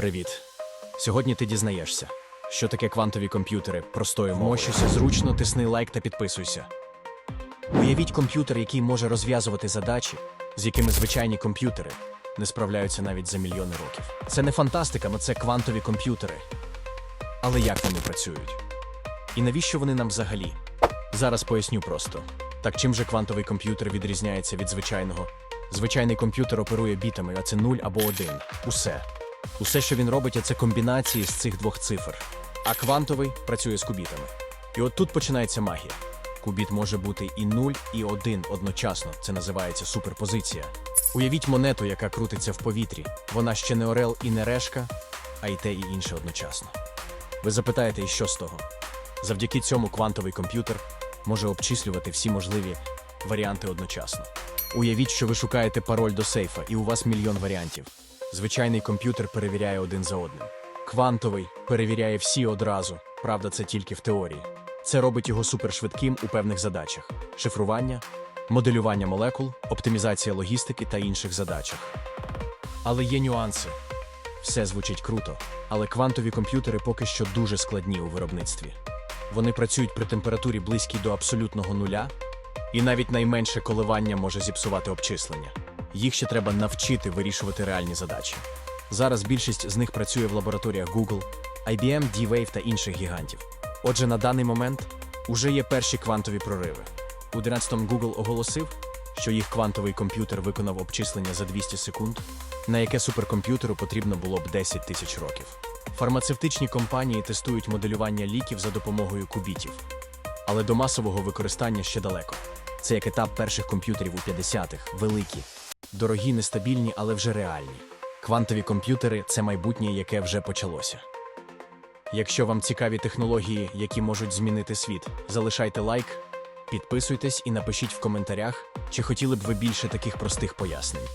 Привіт. Сьогодні ти дізнаєшся, що таке квантові комп'ютери простою мовою. Мощуйся зручно, тисни лайк та підписуйся. Уявіть комп'ютер, який може розв'язувати задачі, з якими звичайні комп'ютери не справляються навіть за мільйони років. Це не фантастика, це квантові комп'ютери. Але як вони працюють? І навіщо вони нам взагалі? Зараз поясню просто. Так чим же квантовий комп'ютер відрізняється від звичайного? Звичайний комп'ютер оперує бітами, а це 0 або 1. Усе. Усе, що він робить, це комбінації з цих двох цифр. А квантовий працює з кубітами. І от тут починається магія. Кубіт може бути і 0, і 1 одночасно. Це називається суперпозиція. Уявіть монету, яка крутиться в повітрі. Вона ще не орел і не решка, а й те, і інше одночасно. Ви запитаєте, і що з того? Завдяки цьому квантовий комп'ютер може обчислювати всі можливі варіанти одночасно. Уявіть, що ви шукаєте пароль до сейфа, і у вас мільйон варіантів. Звичайний комп'ютер перевіряє один за одним. Квантовий перевіряє всі одразу. Правда, це тільки в теорії. Це робить його супершвидким у певних задачах: шифрування, моделювання молекул, оптимізація логістики та інших задачах. Але є нюанси. Все звучить круто, але квантові комп'ютери поки що дуже складні у виробництві. Вони працюють при температурі близькій до абсолютного нуля, і навіть найменше коливання може зіпсувати обчислення. Їх ще треба навчити вирішувати реальні задачі. Зараз більшість з них працює в лабораторіях Google, IBM, D-Wave та інших гігантів. Отже, на даний момент уже є перші квантові прориви. У 11-му Google оголосив, що їх квантовий комп'ютер виконав обчислення за 200 секунд, на яке суперкомп'ютеру потрібно було б 10 тисяч років. Фармацевтичні компанії тестують моделювання ліків за допомогою кубітів, але до масового використання ще далеко. Це як етап перших комп'ютерів у 50-х, великі, дорогі, нестабільні, але вже реальні. Квантові комп'ютери це майбутнє, яке вже почалося. Якщо вам цікаві технології, які можуть змінити світ, залишайте лайк, підписуйтесь і напишіть в коментарях, чи хотіли б ви більше таких простих пояснень.